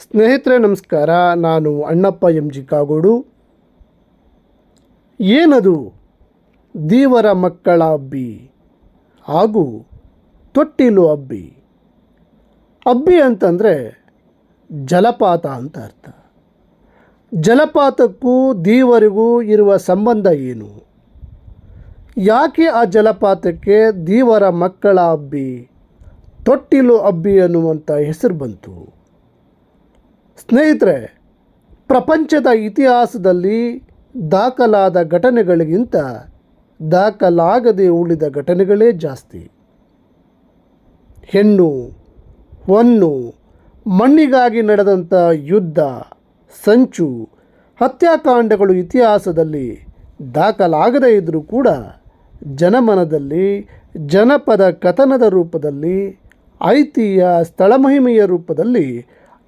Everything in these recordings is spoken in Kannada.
ಸ್ನೇಹಿತರೆ, ನಮಸ್ಕಾರ. ನಾನು ಅಣ್ಣಪ್ಪ ಎಂ. ಜಿ. ಕಾಗೋಡು. ಏನದು? ದೀವರ ಮಕ್ಕಳ ಅಬ್ಬಿ ಹಾಗೂ ತೊಟ್ಟಿಲು ಅಬ್ಬಿ ಅಬ್ಬಿ ಅಂತಂದರೆ ಜಲಪಾತ ಅಂತ ಅರ್ಥ. ಜಲಪಾತಕ್ಕೂ ದೀವರಿಗೂ ಇರುವ ಸಂಬಂಧ ಏನು? ಯಾಕೆ ಆ ಜಲಪಾತಕ್ಕೆ ದೀವರ ಮಕ್ಕಳ ಅಬ್ಬಿ ತೊಟ್ಟಿಲು ಅಬ್ಬಿ ಅನ್ನುವಂಥ ಹೆಸರು ಬಂತು? ಸ್ನೇಹಿತರೆ, ಪ್ರಪಂಚದ ಇತಿಹಾಸದಲ್ಲಿ ದಾಖಲಾದ ಘಟನೆಗಳಿಗಿಂತ ದಾಖಲಾಗದೆ ಉಳಿದ ಘಟನೆಗಳೇ ಜಾಸ್ತಿ. ಹೆಣ್ಣು ಹೊನ್ನು ಮಣ್ಣಿಗಾಗಿ ನಡೆದಂಥ ಯುದ್ಧ, ಸಂಚು, ಹತ್ಯಾಕಾಂಡಗಳು ಇತಿಹಾಸದಲ್ಲಿ ದಾಖಲಾಗದೇ ಇದ್ದರೂ ಕೂಡ ಜನಮನದಲ್ಲಿ, ಜನಪದ ಕಥನದ ರೂಪದಲ್ಲಿ, ಐತಿಹ್ಯ ಸ್ಥಳಮಹಿಮೆಯ ರೂಪದಲ್ಲಿ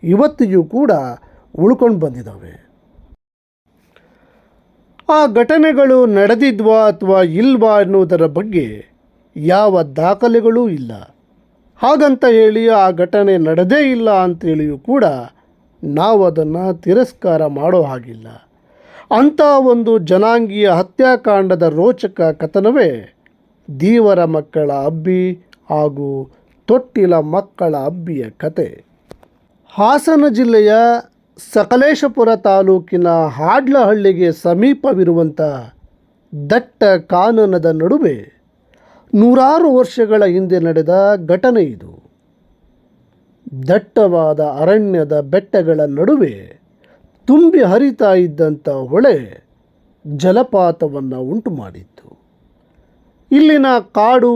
ಇವತ್ತಿಗೂ ಕೂಡ ಉಳ್ಕೊಂಡು ಬಂದಿದ್ದಾವೆ. ಆ ಘಟನೆಗಳು ನಡೆದಿದ್ವಾ ಅಥವಾ ಇಲ್ವಾ ಎನ್ನುವುದರ ಬಗ್ಗೆ ಯಾವ ದಾಖಲೆಗಳೂ ಇಲ್ಲ. ಹಾಗಂತ ಹೇಳಿ ಆ ಘಟನೆ ನಡೆದೇ ಇಲ್ಲ ಅಂತೇಳಿಯೂ ಕೂಡ ನಾವು ಅದನ್ನು ತಿರಸ್ಕಾರ ಮಾಡೋ ಹಾಗಿಲ್ಲ. ಅಂಥ ಒಂದು ಜನಾಂಗೀಯ ಹತ್ಯಾಕಾಂಡದ ರೋಚಕ ಕಥನವೇ ದೀವರ ಮಕ್ಕಳ ಅಬ್ಬಿ ಹಾಗೂ ತೊಟ್ಟಿಲ ಮಕ್ಕಳ ಅಬ್ಬಿಯ ಕತೆ. ಹಾಸನ ಜಿಲ್ಲೆಯ ಸಕಲೇಶಪುರ ತಾಲೂಕಿನ ಹಾಡ್ಲಹಳ್ಳಿಗೆ ಸಮೀಪವಿರುವಂಥ ದಟ್ಟ ಕಾನನದ ನಡುವೆ ನೂರಾರು ವರ್ಷಗಳ ಹಿಂದೆ ನಡೆದ ಘಟನೆ ಇದು. ದಟ್ಟವಾದ ಅರಣ್ಯದ ಬೆಟ್ಟಗಳ ನಡುವೆ ತುಂಬಿ ಹರಿತಾ ಇದ್ದಂಥ ಹೊಳೆ ಜಲಪಾತವನ್ನು ಉಂಟು ಮಾಡಿತ್ತು ಇಲ್ಲಿನ ಕಾಡು,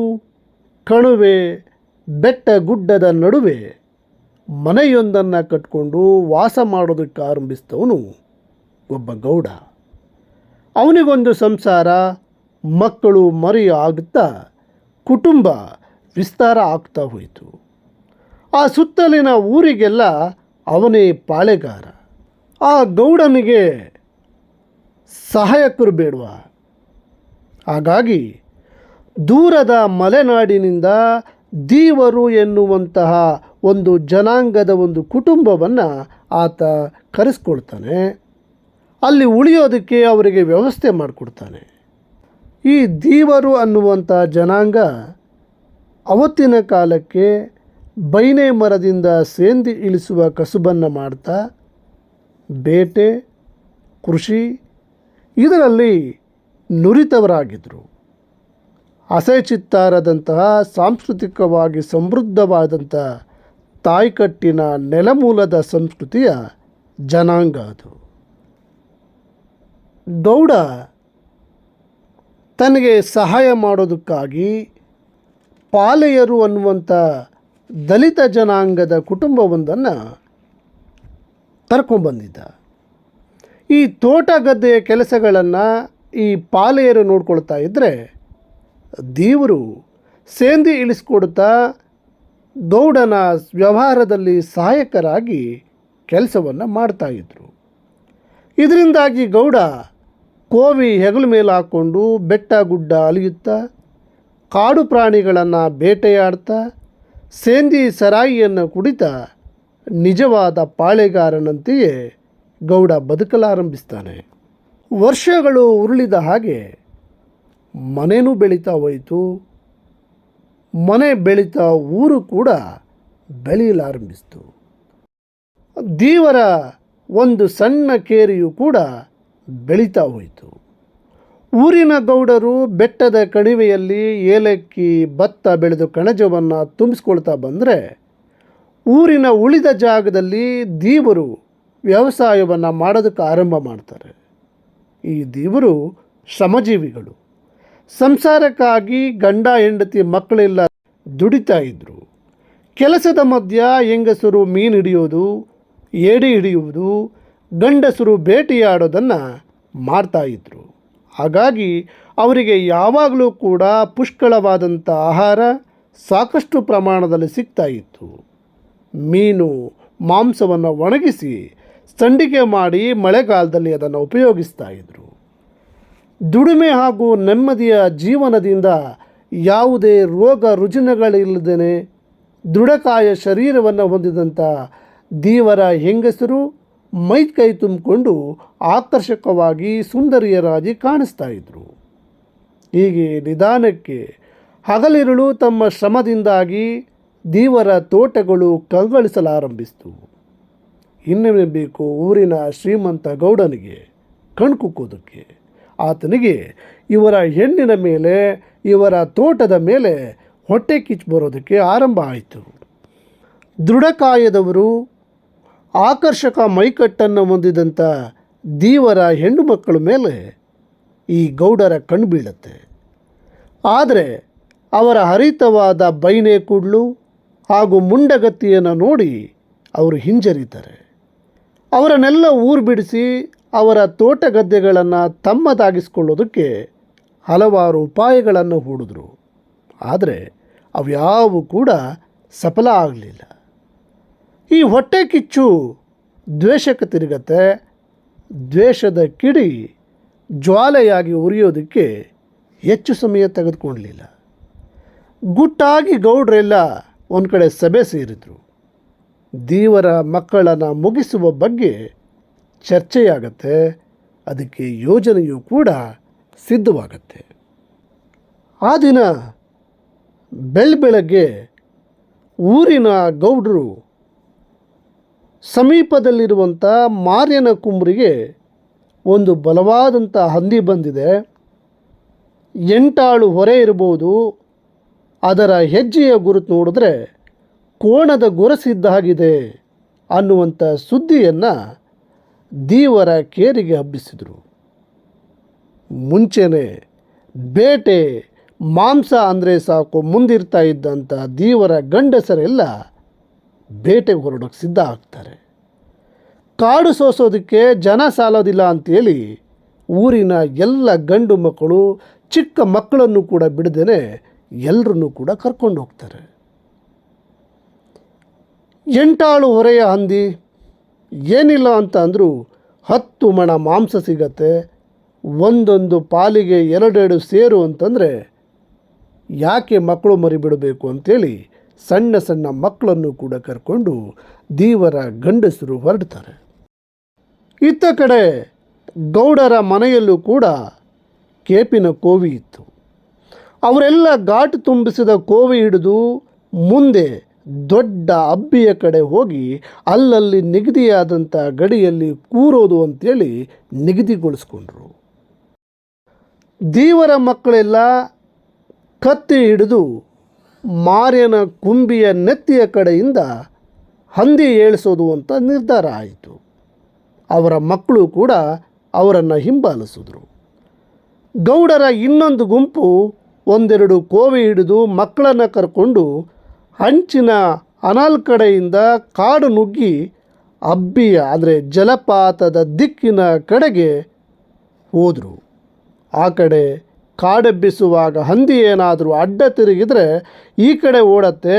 ಕಣುವೆ ಬೆಟ್ಟ ಗುಡ್ಡದ ನಡುವೆ ಮನೆಯೊಂದನ್ನು ಕಟ್ಕೊಂಡು ವಾಸ ಮಾಡೋದಕ್ಕೆ ಆರಂಭಿಸಿದವನು ಒಬ್ಬ ಗೌಡ. ಅವನಿಗೊಂದು ಸಂಸಾರ, ಮಕ್ಕಳು ಮರಿ ಆಗುತ್ತಾ ಕುಟುಂಬ ವಿಸ್ತಾರ ಆಗ್ತಾ ಹೋಯಿತು. ಆ ಸುತ್ತಲಿನ ಊರಿಗೆಲ್ಲ ಅವನೇ ಪಾಳೆಗಾರ. ಆ ಗೌಡನಿಗೆ ಸಹಾಯಕರು ಬೇಡವಾ. ಹಾಗಾಗಿ ದೂರದ ಮಲೆನಾಡಿನಿಂದ ದೀವರು ಎನ್ನುವಂತಹ ಒಂದು ಜನಾಂಗದ ಒಂದು ಕುಟುಂಬವನ್ನು ಆತ ಕರೆಸ್ಕೊಡ್ತಾನೆ. ಅಲ್ಲಿ ಉಳಿಯೋದಕ್ಕೆ ಅವರಿಗೆ ವ್ಯವಸ್ಥೆ ಮಾಡಿಕೊಡ್ತಾನೆ. ಈ ದೀವರು ಅನ್ನುವಂಥ ಜನಾಂಗ ಅವತ್ತಿನ ಕಾಲಕ್ಕೆ ಬೈನೆ ಮರದಿಂದ ಸೇಂದಿ ಇಳಿಸುವ ಕಸುಬನ್ನು ಮಾಡ್ತಾ, ಬೇಟೆ, ಕೃಷಿ ಇದರಲ್ಲಿ ನುರಿತವರಾಗಿದ್ದರು ಅಸೆಚಿತ್ತಾರದಂತಹ ಸಾಂಸ್ಕೃತಿಕವಾಗಿ ಸಮೃದ್ಧವಾದಂಥ ತಾಯ್ಕಟ್ಟಿನ ನೆಲಮೂಲದ ಸಂಸ್ಕೃತಿಯ ಜನಾಂಗ ಅದು. ಗೌಡ ತನಗೆ ಸಹಾಯ ಮಾಡೋದಕ್ಕಾಗಿ ಪಾಲೆಯರು ಅನ್ನುವಂಥ ದಲಿತ ಜನಾಂಗದ ಕುಟುಂಬವೊಂದನ್ನು ಕರ್ಕೊಂಡ್ಬಂದಿದ್ದ ಈ ತೋಟ ಗದ್ದೆಯ ಕೆಲಸಗಳನ್ನು ಈ ಪಾಲೆಯರು ನೋಡ್ಕೊಳ್ತಾ ಇದ್ದರೆ ದೇವರು ಸೇಂದಿ ಇಳಿಸ್ಕೊಡ್ತಾ ಗೌಡನ ವ್ಯವಹಾರದಲ್ಲಿ ಸಹಾಯಕರಾಗಿ ಕೆಲಸವನ್ನು ಮಾಡ್ತಾಯಿದ್ರು ಇದರಿಂದಾಗಿ ಗೌಡ ಕೋವಿ ಹೆಗಲು ಮೇಲೆ ಹಾಕ್ಕೊಂಡು ಬೆಟ್ಟ ಗುಡ್ಡ ಅಲಿಯುತ್ತಾ, ಕಾಡು ಪ್ರಾಣಿಗಳನ್ನು ಬೇಟೆಯಾಡ್ತಾ, ಸೇಂದಿ ಸರಾಯಿಯನ್ನು ಕುಡಿತಾ ನಿಜವಾದ ಪಾಳೆಗಾರನಂತೆಯೇ ಗೌಡ ಬದುಕಲಾರಂಭಿಸ್ತಾನೆ. ವರ್ಷಗಳು ಉರುಳಿದ ಹಾಗೆ ಮನೆಯೂ ಬೆಳೀತಾ ಹೋಯಿತು. ಮನೆ ಬೆಳೀತಾ ಊರು ಕೂಡ ಬೆಳೆಯಲಾರಂಭಿಸ್ತು. ದೀವರ ಒಂದು ಸಣ್ಣ ಕೇರಿಯು ಕೂಡ ಬೆಳೀತಾ ಹೋಯಿತು. ಊರಿನ ಗೌಡರು ಬೆಟ್ಟದ ಕಣಿವೆಯಲ್ಲಿ ಏಲಕ್ಕಿ, ಭತ್ತ ಬೆಳೆದು ಕಣಜವನ್ನು ತುಂಬಿಸ್ಕೊಳ್ತಾ ಬಂದರೆ ಊರಿನ ಉಳಿದ ಜಾಗದಲ್ಲಿ ದೀವರು ವ್ಯವಸಾಯವನ್ನು ಮಾಡೋದಕ್ಕೆ ಆರಂಭ ಮಾಡ್ತಾರೆ. ಈ ದೀವರು ಶ್ರಮಜೀವಿಗಳು. ಸಂಸಾರಕ್ಕಾಗಿ ಗಂಡ, ಹೆಂಡತಿ, ಮಕ್ಕಳೆಲ್ಲ ದುಡಿತಾ ಇದ್ದರು ಕೆಲಸದ ಮಧ್ಯ ಹೆಂಗಸರು ಮೀನು ಹಿಡಿಯೋದು, ಏಡಿ ಹಿಡಿಯುವುದು, ಗಂಡಸರು ಭೇಟಿಯಾಡೋದನ್ನು ಮಾಡ್ತಾಯಿದ್ರು ಹಾಗಾಗಿ ಅವರಿಗೆ ಯಾವಾಗಲೂ ಕೂಡ ಪುಷ್ಕಳವಾದಂಥ ಆಹಾರ ಸಾಕಷ್ಟು ಪ್ರಮಾಣದಲ್ಲಿ ಸಿಗ್ತಾ ಇತ್ತು. ಮೀನು, ಮಾಂಸವನ್ನು ಒಣಗಿಸಿ ಸಂಡಿಗೆ ಮಾಡಿ ಮಳೆಗಾಲದಲ್ಲಿ ಅದನ್ನು ಉಪಯೋಗಿಸ್ತಾ ಇದ್ದರು ದುಡಿಮೆ ಹಾಗೂ ನೆಮ್ಮದಿಯ ಜೀವನದಿಂದ ಯಾವುದೇ ರೋಗ ರುಜಿನಗಳಿಲ್ಲದೇ ದೃಢಕಾಯ ಶರೀರವನ್ನು ಹೊಂದಿದಂಥ ದೇವರ ಹೆಂಗಸರು ಮೈ ಕೈ ತುಂಬಿಕೊಂಡು ಆಕರ್ಷಕವಾಗಿ ಸುಂದರಿಯರಾಗಿ ಕಾಣಿಸ್ತಾ ಇದ್ದರು ಹೀಗೆ ನಿಧಾನಕ್ಕೆ ಹಗಲಿರುಳು ತಮ್ಮ ಶ್ರಮದಿಂದಾಗಿ ದೇವರ ತೋಟಗಳು ಕಂಗೊಳಿಸಲಾರಂಭಿಸಿತು. ಇನ್ನೇನು ಬೇಕು ಊರಿನ ಶ್ರೀಮಂತ ಗೌಡನಿಗೆ, ಕಣ್ಕುಕ್ಕೋದಕ್ಕೆ. ಆತನಿಗೆ, ಇವರ ಹೆಣ್ಣಿನ ಮೇಲೆ, ಇವರ ತೋಟದ ಮೇಲೆ ಹೊಟ್ಟೆ ಕಿಚ್ಚು ಬರೋದಕ್ಕೆ ಆರಂಭ ಆಯಿತು. ದೃಢಕಾಯದವರು, ಆಕರ್ಷಕ ಮೈಕಟ್ಟನ್ನು ಹೊಂದಿದಂಥ ದೀವರ ಹೆಣ್ಣು ಮಕ್ಕಳ ಮೇಲೆ ಈ ಗೌಡರ ಕಣ್ಣು ಬೀಳತ್ತೆ. ಆದರೆ ಅವರ ಹರಿತವಾದ ಬೈನೆ ಕೂಡ್ಲು ಹಾಗೂ ಮುಂಡಗತ್ತಿಯನ್ನು ನೋಡಿ ಅವರು ಹಿಂಜರಿತಾರೆ. ಅವರನ್ನೆಲ್ಲ ಊರು ಬಿಡಿಸಿ ಅವರ ತೋಟ ಗದ್ದೆಗಳನ್ನು ತಮ್ಮದಾಗಿಸ್ಕೊಳ್ಳೋದಕ್ಕೆ ಹಲವಾರು ಉಪಾಯಗಳನ್ನು ಹೂಡಿದ್ರು. ಆದರೆ ಅವ್ಯಾವು ಕೂಡ ಸಫಲ ಆಗಲಿಲ್ಲ. ಈ ಹೊಟ್ಟೆ ಕಿಚ್ಚು ದ್ವೇಷಕ್ಕೆ ತಿರುಗತ್ತೆ. ದ್ವೇಷದ ಕಿಡಿ ಜ್ವಾಲೆಯಾಗಿ ಉರಿಯೋದಕ್ಕೆ ಹೆಚ್ಚು ಸಮಯ ತೆಗೆದುಕೊಳ್ಳಲಿಲ್ಲ ಗುಟ್ಟಾಗಿ ಗೌಡ್ರೆಲ್ಲ ಒಂದು ಕಡೆ ಸಭೆ ಸೇರಿದರು. ದೇವರ ಮಕ್ಕಳನ್ನು ಮುಗಿಸುವ ಬಗ್ಗೆ ಚರ್ಚೆಯಾಗತ್ತೆ, ಅದಕ್ಕೆ ಯೋಜನೆಯೂ ಕೂಡ ಸಿದ್ಧವಾಗತ್ತೆ. ಆ ದಿನ ಬೆಳ್ ಬೆಳಗ್ಗೆ ಊರಿನ ಗೌಡರು ಸಮೀಪದಲ್ಲಿರುವಂಥ ಮಾರ್ಯನ ಕುಂಬ್ರಿಗೆ ಒಂದು ಬಲವಾದಂಥ ಹಂದಿ ಬಂದಿದೆ. ಎಂಟಾಳು ಹೊರೆ ಇರ್ಬೋದು ಅದರ ಹೆಜ್ಜೆಯ ಗುರುತು ನೋಡಿದ್ರೆ ಕೋಣದ ಗೊರಸಿದ್ದಾಗಿದೆ ಅನ್ನುವಂಥ ಸುದ್ದಿಯನ್ನು ದೀವರ ಕೇರಿಗೆ ಹಬ್ಬಿಸಿದರು. ಮುಂಚೆನೆ ಬೇಟೆ, ಮಾಂಸ ಅಂದರೆ ಸಾಕು ಮುಂದಿರ್ತಾ ಇದ್ದಂಥ ದೀವರ ಗಂಡಸರೆಲ್ಲ ಬೇಟೆಗೆ ಹೊರಡೋಕ್ಕೆ ಸಿದ್ಧ ಆಗ್ತಾರೆ. ಕಾಡು ಸೋಸೋದಕ್ಕೆ ಜನ ಸಾಲೋದಿಲ್ಲ ಅಂತೇಳಿ ಊರಿನ ಎಲ್ಲ ಗಂಡು ಮಕ್ಕಳು, ಚಿಕ್ಕ ಮಕ್ಕಳನ್ನು ಕೂಡ ಬಿಡದೇನೆ ಎಲ್ಲರನ್ನೂ ಕೂಡ ಕರ್ಕೊಂಡು ಹೋಗ್ತಾರೆ ಎಂಟಾಳು ಹೊರೆಯ ಹಂದಿ ಏನಿಲ್ಲ ಅಂತ ಅಂದರೂ ಹತ್ತು ಮಣ ಮಾಂಸ ಸಿಗತ್ತೆ, ಒಂದೊಂದು ಪಾಲಿಗೆ ಎರಡೆರಡು ಸೇರು ಅಂತಂದರೆ ಯಾಕೆ ಮಕ್ಕಳು ಮರಿಬಿಡಬೇಕು ಅಂತೇಳಿ ಸಣ್ಣ ಸಣ್ಣ ಮಕ್ಕಳನ್ನು ಕೂಡ ಕರ್ಕೊಂಡು ದೀವರ ಗಂಡಸರು ಹೊರಡ್ತಾರೆ. ಇತ್ತ ಕಡೆ ಗೌಡರ ಮನೆಯಲ್ಲೂ ಕೂಡ ಕೇಪಿನ ಕೋವಿ ಇತ್ತು. ಅವರೆಲ್ಲ ಘಾಟು ತುಂಬಿಸಿದ ಕೋವಿ ಹಿಡಿದು ಮುಂದೆ ದೊಡ್ಡ ಅಬ್ಬಿಯ ಕಡೆ ಹೋಗಿ ಅಲ್ಲಲ್ಲಿ ನಿಗದಿಯಾದಂಥ ಗಡಿಯಲ್ಲಿ ಕೂರೋದು ಅಂತೇಳಿ ನಿಗದಿಗೊಳಿಸ್ಕೊಂಡ್ರು. ದೇವರ ಮಕ್ಕಳೆಲ್ಲ ಕತ್ತಿ ಹಿಡಿದು ಮಾರ್ಯನ ಕುಂಬಿಯ ನೆತ್ತಿಯ ಕಡೆಯಿಂದ ಹಂದಿ ಏಳಿಸೋದು ಅಂತ ನಿರ್ಧಾರ ಆಯಿತು. ಅವರ ಮಕ್ಕಳು ಕೂಡ ಅವರನ್ನು ಹಿಂಬಾಲಿಸಿದ್ರು. ಗೌಡರ ಇನ್ನೊಂದು ಗುಂಪು ಒಂದೆರಡು ಕೋವಿ ಹಿಡಿದು ಮಕ್ಕಳನ್ನು ಕರ್ಕೊಂಡು ಹಂಚಿನ ಅನಾಲ್ ಕಡೆಯಿಂದ ಕಾಡು ನುಗ್ಗಿ ಅಬ್ಬಿಯ ಅಂದರೆ ಜಲಪಾತದ ದಿಕ್ಕಿನ ಕಡೆಗೆ ಹೋದರು. ಆ ಕಡೆ ಕಾಡೆಬ್ಬಿಸುವಾಗ ಹಂದಿ ಏನಾದರೂ ಅಡ್ಡ ತಿರುಗಿದರೆ ಈ ಕಡೆ ಓಡತ್ತೆ,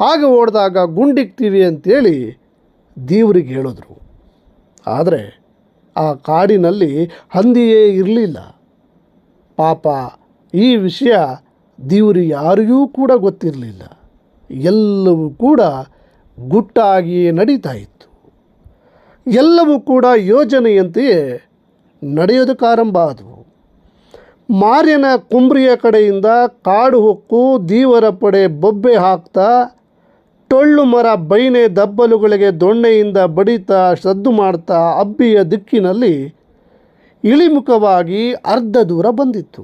ಹಾಗೆ ಓಡಿದಾಗ ಗುಂಡಿಕ್ತೀವಿ ಅಂತೇಳಿ ದೇವ್ರಿಗೆ ಹೇಳಿದ್ರು. ಆದರೆ ಆ ಕಾಡಿನಲ್ಲಿ ಹಂದಿಯೇ ಇರಲಿಲ್ಲ. ಪಾಪ ಈ ವಿಷಯ ದೇವರಿಗೆ ಯಾರಿಗೂ ಕೂಡ ಗೊತ್ತಿರಲಿಲ್ಲ. ಎಲ್ಲವೂ ಕೂಡ ಗುಟ್ಟಾಗಿಯೇ ನಡೀತಾ ಇತ್ತು. ಎಲ್ಲವೂ ಕೂಡ ಯೋಜನೆಯಂತೆಯೇ ನಡೆಯೋದಕ್ಕೆ ಆರಂಭ ಆದವು. ಮಾರಿನ ಕುಂಬ್ರಿಯ ಕಡೆಯಿಂದ ಕಾಡು ಹೊಕ್ಕು, ದೀವರ ಪಡೆ ಬೊಬ್ಬೆ ಹಾಕ್ತಾ, ಟೊಳ್ಳು ಮರ ಬೈನೆ ದಬ್ಬಲುಗಳಿಗೆ ದೊಣ್ಣೆಯಿಂದ ಬಡಿತಾ, ಸದ್ದು ಮಾಡ್ತಾ ಅಬ್ಬಿಯ ದಿಕ್ಕಿನಲ್ಲಿ ಇಳಿಮುಖವಾಗಿ ಅರ್ಧ ದೂರ ಬಂದಿತ್ತು.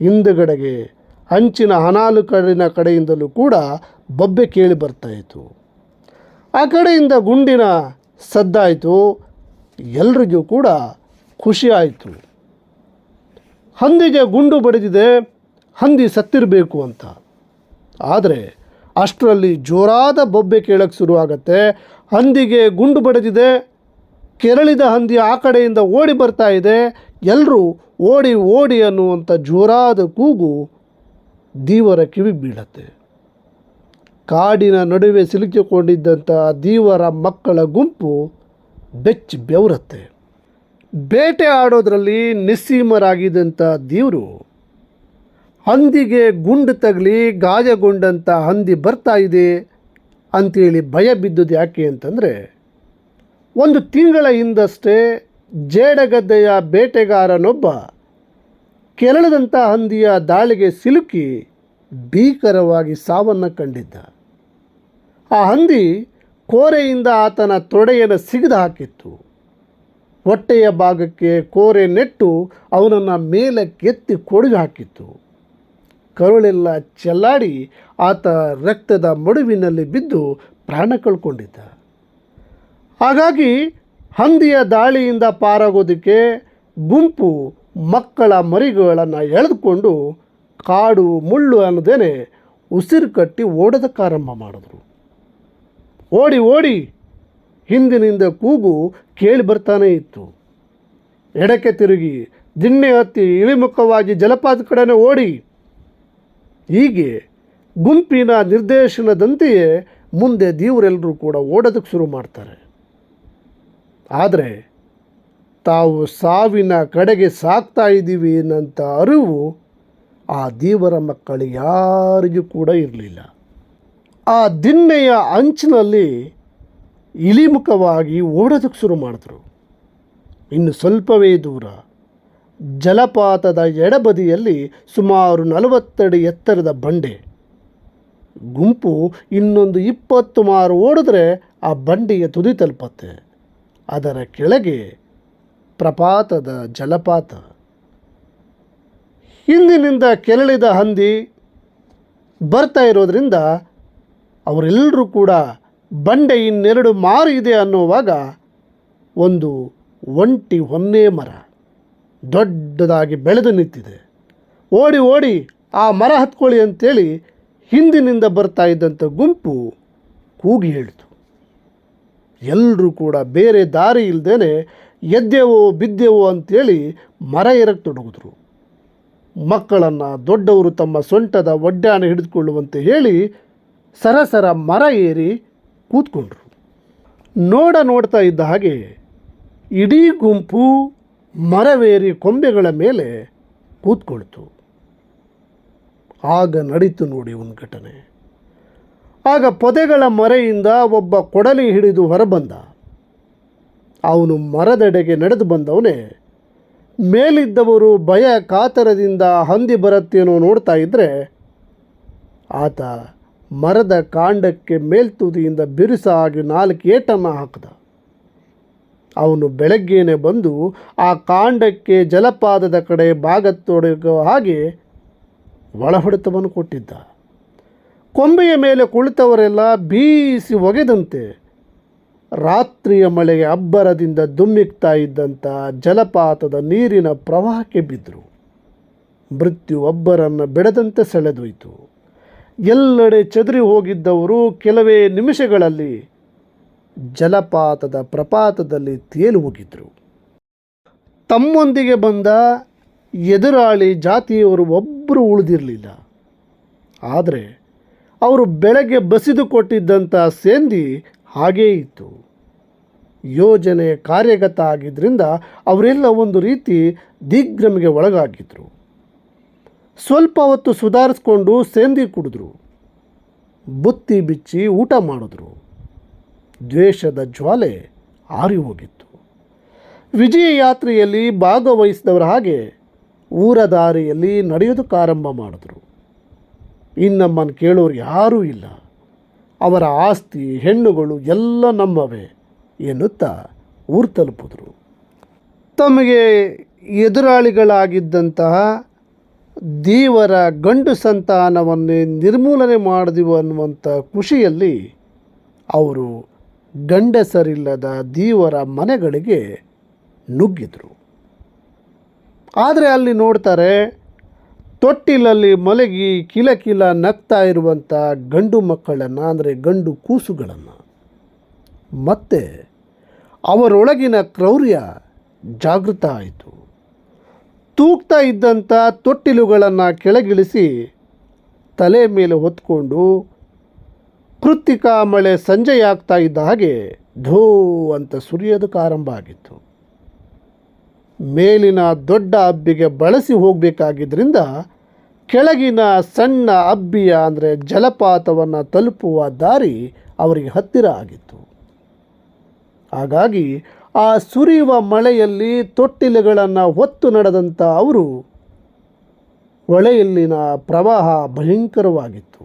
ಹಿಂದುಗಡೆಗೆ ಹಂಚಿನ ಹನಾಲು ಕಡಿನ ಕಡೆಯಿಂದಲೂ ಕೂಡ ಬೊಬ್ಬೆ ಕೇಳಿ ಬರ್ತಾಯಿತ್ತು ಆ ಕಡೆಯಿಂದ ಗುಂಡಿನ ಸದ್ದಾಯಿತು. ಎಲ್ರಿಗೂ ಕೂಡ ಖುಷಿ ಆಯಿತು. ಹಂದಿಗೆ ಗುಂಡು ಬಡಿದಿದೆ, ಹಂದಿ ಸತ್ತಿರಬೇಕು ಅಂತ. ಆದರೆ ಅಷ್ಟರಲ್ಲಿ ಜೋರಾದ ಬೊಬ್ಬೆ ಕೇಳಕ್ಕೆ ಶುರುವಾಗತ್ತೆ. ಹಂದಿಗೆ ಗುಂಡು ಬಡಿದಿದೆ, ಕೆರಳಿದ ಹಂದಿ ಆ ಕಡೆಯಿಂದ ಓಡಿ ಬರ್ತಾ ಇದೆ. ಎಲ್ಲರೂ ಓಡಿ ಓಡಿ ಅನ್ನುವಂಥ ಜೋರಾದ ಕೂಗು ದೀವರ ಕಿವಿ ಬೀಳತ್ತೆ. ಕಾಡಿನ ನಡುವೆ ಸಿಲುಕಿಕೊಂಡಿದ್ದಂಥ ದೀವರ ಮಕ್ಕಳ ಗುಂಪು ಬೆಚ್ಚಿ ಬೆವರತ್ತೆ. ಬೇಟೆ ಆಡೋದ್ರಲ್ಲಿ ನಿಸ್ಸೀಮರಾಗಿದ್ದಂಥ ದೇವರು ಹಂದಿಗೆ ಗುಂಡು ತಗಲಿ ಗಾಯಗೊಂಡಂಥ ಹಂದಿ ಬರ್ತಾ ಇದೆ ಅಂಥೇಳಿ ಭಯ ಬಿದ್ದುದು ಯಾಕೆ ಅಂತಂದರೆ ಒಂದು ತಿಂಗಳ ಹಿಂದಷ್ಟೇ ಜೇಡಗದ್ದೆಯ ಬೇಟೆಗಾರನೊಬ್ಬ ಕೆರಳದಂಥ ಹಂದಿಯ ದಾಳಿಗೆ ಸಿಲುಕಿ ಭೀಕರವಾಗಿ ಸಾವನ್ನು ಕಂಡಿದ್ದ. ಆ ಹಂದಿ ಕೋರೆಯಿಂದ ಆತನ ತೊಡೆಯನ್ನು ಸಿಗದು ಹಾಕಿತ್ತು. ಹೊಟ್ಟೆಯ ಭಾಗಕ್ಕೆ ಕೋರೆ ನೆಟ್ಟು ಅವನನ್ನು ಮೇಲಕ್ಕೆತ್ತಿ ಕೊಡುಗೆ ಹಾಕಿತ್ತು. ಕರುಳೆಲ್ಲ ಚೆಲ್ಲಾಡಿ ಆತ ರಕ್ತದ ಮಡುವಿನಲ್ಲಿ ಬಿದ್ದು ಪ್ರಾಣ ಕಳ್ಕೊಂಡಿದ್ದ. ಹಾಗಾಗಿ ಹಂದಿಯ ದಾಳಿಯಿಂದ ಪಾರಾಗೋದಕ್ಕೆ ಗುಂಪು ಮಕ್ಕಳ ಮರಿಗಳನ್ನು ಎಳೆದುಕೊಂಡು ಕಾಡು ಮುಳ್ಳು ಅನ್ನೋದೇನೆ ಉಸಿರು ಕಟ್ಟಿ ಓಡೋದಕ್ಕೆ ಆರಂಭ ಮಾಡಿದ್ರು. ಓಡಿ ಓಡಿ ಹಿಂದಿನಿಂದ ಕೂಗು ಕೇಳಿ ಬರ್ತಾನೇ ಇತ್ತು. ಎಡಕ್ಕೆ ತಿರುಗಿ ದಿಣ್ಣೆ ಹತ್ತಿ ಇಳಿಮುಖವಾಗಿ ಜಲಪಾತ ಕಡೆನೇ ಓಡಿ. ಹೀಗೆ ಗುಂಪಿನ ನಿರ್ದೇಶನದಂತೆಯೇ ಮುಂದೆ ದೇವರೆಲ್ಲರೂ ಕೂಡ ಓಡೋದಕ್ಕೆ ಶುರು ಮಾಡ್ತಾರೆ. ಆದರೆ ತಾವು ಸಾವಿನ ಕಡೆಗೆ ಸಾಕ್ತಾ ಇದ್ದೀವಿ ಅನ್ನೋಂಥ ಅರಿವು ಆ ದೇವರ ಮಕ್ಕಳು ಯಾರಿಗೂ ಕೂಡ ಇರಲಿಲ್ಲ. ಆ ದಿನ್ನೆಯ ಅಂಚಿನಲ್ಲಿ ಇಳಿಮುಖವಾಗಿ ಓಡೋದಕ್ಕೆ ಶುರು ಮಾಡಿದ್ರು. ಇನ್ನು ಸ್ವಲ್ಪವೇ ದೂರ ಜಲಪಾತದ ಎಡಬದಿಯಲ್ಲಿ ಸುಮಾರು ನಲವತ್ತಡಿ ಎತ್ತರದ ಬಂಡೆ. ಗುಂಪು ಇನ್ನೊಂದು ಇಪ್ಪತ್ತು ಮಾರು ಓಡಿದ್ರೆ ಆ ಬಂಡೆಯ ತುದಿ ತಲುಪತ್ತೆ. ಅದರ ಕೆಳಗೆ ಪ್ರಪಾತದ ಜಲಪಾತ. ಹಿಂದಿನಿಂದ ಕೆರಳಿದ ಹಂದಿ ಬರ್ತಾ ಇರೋದ್ರಿಂದ ಅವರೆಲ್ಲರೂ ಕೂಡ ಬಂಡೆ ಇನ್ನೆರಡು ಮಾರು ಇದೆ ಅನ್ನುವಾಗ ಒಂದು ಒಂಟಿ ಹೊನ್ನೆ ಮರ ದೊಡ್ಡದಾಗಿ ಬೆಳೆದು ನಿಂತಿದೆ. ಓಡಿ ಓಡಿ ಆ ಮರ ಹತ್ಕೊಳ್ಳಿ ಅಂತೇಳಿ ಹಿಂದಿನಿಂದ ಬರ್ತಾ ಇದ್ದಂಥ ಗುಂಪು ಕೂಗಿ ಹೇಳಿತು. ಎಲ್ಲರೂ ಕೂಡ ಬೇರೆ ದಾರಿ ಇಲ್ಲದೇನೆ ಎದ್ದೆವೋ ಬಿದ್ದೆವೋ ಅಂತೇಳಿ ಮರ ಎರಕ್ಕೆ ತೊಡಗಿದ್ರು ಮಕ್ಕಳನ್ನು ದೊಡ್ಡವರು ತಮ್ಮ ಸೊಂಟದ ಒಡ್ಡಾನ ಹಿಡಿದುಕೊಳ್ಳುವಂತೆ ಹೇಳಿ ಸರಸರ ಮರ ಏರಿ ಕೂತ್ಕೊಂಡ್ರು. ನೋಡ ನೋಡ್ತಾ ಇದ್ದ ಹಾಗೆ ಇಡೀ ಗುಂಪು ಮರವೇರಿ ಕೊಂಬೆಗಳ ಮೇಲೆ ಕೂತ್ಕೊಳ್ತು. ಆಗ ನಡೀತು ನೋಡಿ ಒಂದು ಘಟನೆ. ಆಗ ಪೊದೆಗಳ ಮರೆಯಿಂದ ಒಬ್ಬ ಕೊಡಲಿ ಹಿಡಿದು ಹೊರಬಂದ. ಅವನು ಮರದೆಡೆಗೆ ನಡೆದು ಬಂದವನೇ. ಮೇಲಿದ್ದವರು ಭಯ ಕಾತರದಿಂದ ಹಂದಿ ಬರುತ್ತೇನೋ ನೋಡ್ತಾ ಇದ್ದರೆ ಆತ ಮರದ ಕಾಂಡಕ್ಕೆ ಮೇಲ್ತುದಿಯಿಂದ ಬಿರುಸಾಗಿ ನಾಲ್ಕು ಏಟನ್ನು ಹಾಕಿದ. ಅವನು ಬೆಳಗ್ಗೆನೆ ಬಂದು ಆ ಕಾಂಡಕ್ಕೆ ಜಲಪಾತದ ಕಡೆ ಭಾಗ ತೊಡಗೋ ಹಾಗೆ ಒಳಹೊಡೆತವನ್ನು ಕೊಟ್ಟಿದ್ದ. ಕೊಂಬೆಯ ಮೇಲೆ ಕುಳಿತವರೆಲ್ಲ ಬೀಸಿ ಒಗೆದಂತೆ ರಾತ್ರಿಯ ಮಳೆಗೆ ಅಬ್ಬರದಿಂದ ದುಮ್ಮಿಕ್ತಾ ಇದ್ದಂಥ ಜಲಪಾತದ ನೀರಿನ ಪ್ರವಾಹಕ್ಕೆ ಬಿದ್ದರು ಮೃತ್ಯು ಒಬ್ಬರನ್ನು ಬೆಳೆದಂತೆ ಸೆಳೆದೊಯ್ತು. ಎಲ್ಲೆಡೆ ಚದುರಿ ಹೋಗಿದ್ದವರು ಕೆಲವೇ ನಿಮಿಷಗಳಲ್ಲಿ ಜಲಪಾತದ ಪ್ರಪಾತದಲ್ಲಿ ತೇಲು ಹೋಗಿದ್ದರು ತಮ್ಮೊಂದಿಗೆ ಬಂದ ಎದುರಾಳಿ ಜಾತಿಯವರು ಒಬ್ಬರು ಉಳಿದಿರಲಿಲ್ಲ. ಆದರೆ ಅವರು ಬೆಳಗ್ಗೆ ಬಸಿದು ಕೊಟ್ಟಿದ್ದಂಥ ಸೇಂದಿ ಹಾಗೇ ಇತ್ತು. ಯೋಜನೆ ಕಾರ್ಯಗತ ಆಗಿದ್ದರಿಂದ ಅವರೆಲ್ಲ ಒಂದು ರೀತಿ ದಿಗ್ಭ್ರಮೆಗೆ ಒಳಗಾಗಿದ್ದರು ಸ್ವಲ್ಪ ಹೊತ್ತು ಸುಧಾರಿಸ್ಕೊಂಡು ಸೇಂದಿ ಕುಡಿದ್ರು. ಬುತ್ತಿ ಬಿಚ್ಚಿ ಊಟ ಮಾಡಿದ್ರು. ದ್ವೇಷದ ಜ್ವಾಲೆ ಆರಿ ಹೋಗಿತ್ತು. ವಿಜಯ ಯಾತ್ರೆಯಲ್ಲಿ ಭಾಗವಹಿಸಿದವರ ಹಾಗೆ ಊರ ದಾರಿಯಲ್ಲಿ ನಡೆಯೋದಕ್ಕೆ ಆರಂಭ ಮಾಡಿದ್ರು. ಇನ್ನಮ್ಮನ್ನು ಕೇಳೋರು ಯಾರೂ ಇಲ್ಲ. ಅವರ ಆಸ್ತಿ, ಹೆಣ್ಣುಗಳು ಎಲ್ಲ ನಮ್ಮವೇ. ಎನ್ನುತ್ತಾ ಊರು ತಲುಪಿದ್ರು. ತಮಗೆ ಎದುರಾಳಿಗಳಾಗಿದ್ದಂತಹ ದೇವರ ಗಂಡು ಸಂತಾನವನ್ನೇ ನಿರ್ಮೂಲನೆ ಮಾಡಿದೆವು ಅನ್ನುವಂಥ ಖುಷಿಯಲ್ಲಿ ಅವರು ಗಂಡಸರಿಲ್ಲದ ದೇವರ ಮನೆಗಳಿಗೆ ನುಗ್ಗಿದರು. ಆದರೆ ಅಲ್ಲಿ ನೋಡ್ತಾರೆ ತೊಟ್ಟಿಲಲ್ಲಿ ಮಲಗಿ ಕಿಲಕಿಲ ಕಿಲ ನಗ್ತಾ ಇರುವಂಥ ಗಂಡು ಮಕ್ಕಳನ್ನು, ಅಂದರೆ ಗಂಡು ಕೂಸುಗಳನ್ನು ಮತ್ತೆ ಅವರೊಳಗಿನ ಕ್ರೌರ್ಯ ಜಾಗೃತ ಆಯಿತು. ತೂಗ್ತಾ ಇದ್ದಂಥ ತೊಟ್ಟಿಲುಗಳನ್ನು ಕೆಳಗಿಳಿಸಿ ತಲೆ ಮೇಲೆ ಹೊತ್ಕೊಂಡು ಕೃತ್ತಿಕ ಮಳೆ ಸಂಜೆಯಾಗ್ತಾ ಇದ್ದ ಹಾಗೆ ಧೋ ಅಂತ ಸುರಿಯೋದಕ್ಕೆ ಆರಂಭ ಆಗಿತ್ತು. ಮೇಲಿನ ದೊಡ್ಡ ಅಬ್ಬಿಗೆ ಬಳಸಿ ಹೋಗಬೇಕಾಗಿದ್ದರಿಂದ ಕೆಳಗಿನ ಸಣ್ಣ ಅಬ್ಬಿಯ, ಅಂದರೆ ಜಲಪಾತವನ್ನು ತಲುಪುವ ದಾರಿ ಅವರಿಗೆ ಹತ್ತಿರ ಆಗಿತ್ತು. ಹಾಗಾಗಿ ಆ ಸುರಿಯುವ ಮಳೆಯಲ್ಲಿ ತೊಟ್ಟಿಲುಗಳನ್ನು ಹೊತ್ತು ನಡೆದಂಥ ಅವರು ಹೊಳೆಯಲ್ಲಿನ ಪ್ರವಾಹ ಭಯಂಕರವಾಗಿತ್ತು.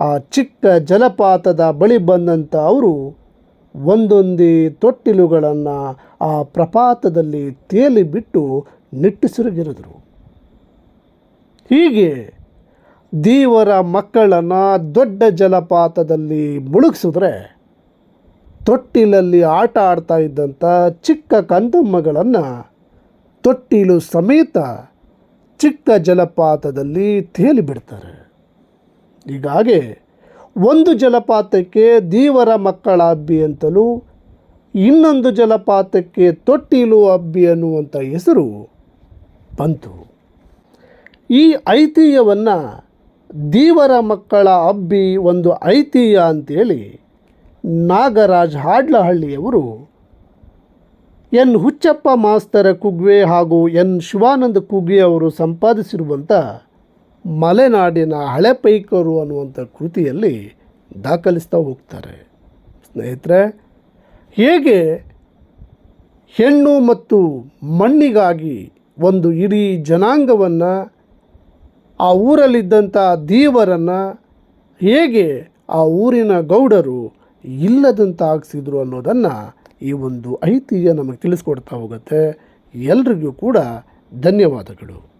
ಆ ಚಿಕ್ಕ ಜಲಪಾತದ ಬಳಿ ಬಂದಂಥ ಅವರು ಒಂದೊಂದೇ ತೊಟ್ಟಿಲುಗಳನ್ನು ಆ ಪ್ರಪಾತದಲ್ಲಿ ತೇಲಿ ಬಿಟ್ಟು ನಿಟ್ಟುಸಿರುಗಿರಿದರು ಹೀಗೆ ದೇವರ ಮಕ್ಕಳನ್ನು ದೊಡ್ಡ ಜಲಪಾತದಲ್ಲಿ ಮುಳುಗಿಸಿದ್ರೆ ತೊಟ್ಟಿಲಲ್ಲಿ ಆಟ ಆಡ್ತಾ ಇದ್ದಂಥ ಚಿಕ್ಕ ಕಂದಮ್ಮಗಳನ್ನು ತೊಟ್ಟಿಲು ಸಮೇತ ಚಿಕ್ಕ ಜಲಪಾತದಲ್ಲಿ ತೇಲಿಬಿಡ್ತಾರೆ ಹೀಗಾಗಿ ಒಂದು ಜಲಪಾತಕ್ಕೆ ದೇವರ ಮಕ್ಕಳ ಅಬ್ಬಿ ಅಂತಲೂ ಇನ್ನೊಂದು ಜಲಪಾತಕ್ಕೆ ತೊಟ್ಟಿಲು ಅಬ್ಬಿ ಅನ್ನುವಂಥ ಹೆಸರು ಬಂತು. ಈ ಐತಿಹ್ಯವನ್ನು ದೀವರ ಮಕ್ಕಳ ಅಬ್ಬಿ ಒಂದು ಐತಿಹ್ಯ ಅಂತೇಳಿ ನಾಗರಾಜ್ ಹಾಡ್ಲಹಳ್ಳಿಯವರು, ಎನ್ ಹುಚ್ಚಪ್ಪ ಮಾಸ್ತರ ಕುಗ್ವೆ ಹಾಗೂ ಎನ್ ಶಿವಾನಂದ ಕುಗ್ವೆ ಅವರು ಸಂಪಾದಿಸಿರುವಂಥ ಮಲೆನಾಡಿನ ಹಳೆ ಪೈಕರು ಅನ್ನುವಂಥ ಕೃತಿಯಲ್ಲಿ ದಾಖಲಿಸ್ತಾ ಹೋಗ್ತಾರೆ. ಸ್ನೇಹಿತರೆ, ಹೇಗೆ ಹೆಣ್ಣು ಮತ್ತು ಮಣ್ಣಿಗಾಗಿ ಒಂದು ಇಡೀ ಜನಾಂಗವನ್ನು, ಆ ಊರಲ್ಲಿದ್ದಂಥ ದೇವರನ್ನು ಹೇಗೆ ಆ ಊರಿನ ಗೌಡರು ಇಲ್ಲದಂತ ಆಗಿಸಿದ್ರು ಅನ್ನೋದನ್ನು ಈ ಒಂದು ಐತಿಹ್ಯ ನಮಗೆ ತಿಳಿಸ್ಕೊಡ್ತಾ ಹೋಗುತ್ತೆ. ಎಲ್ರಿಗೂ ಕೂಡ ಧನ್ಯವಾದಗಳು.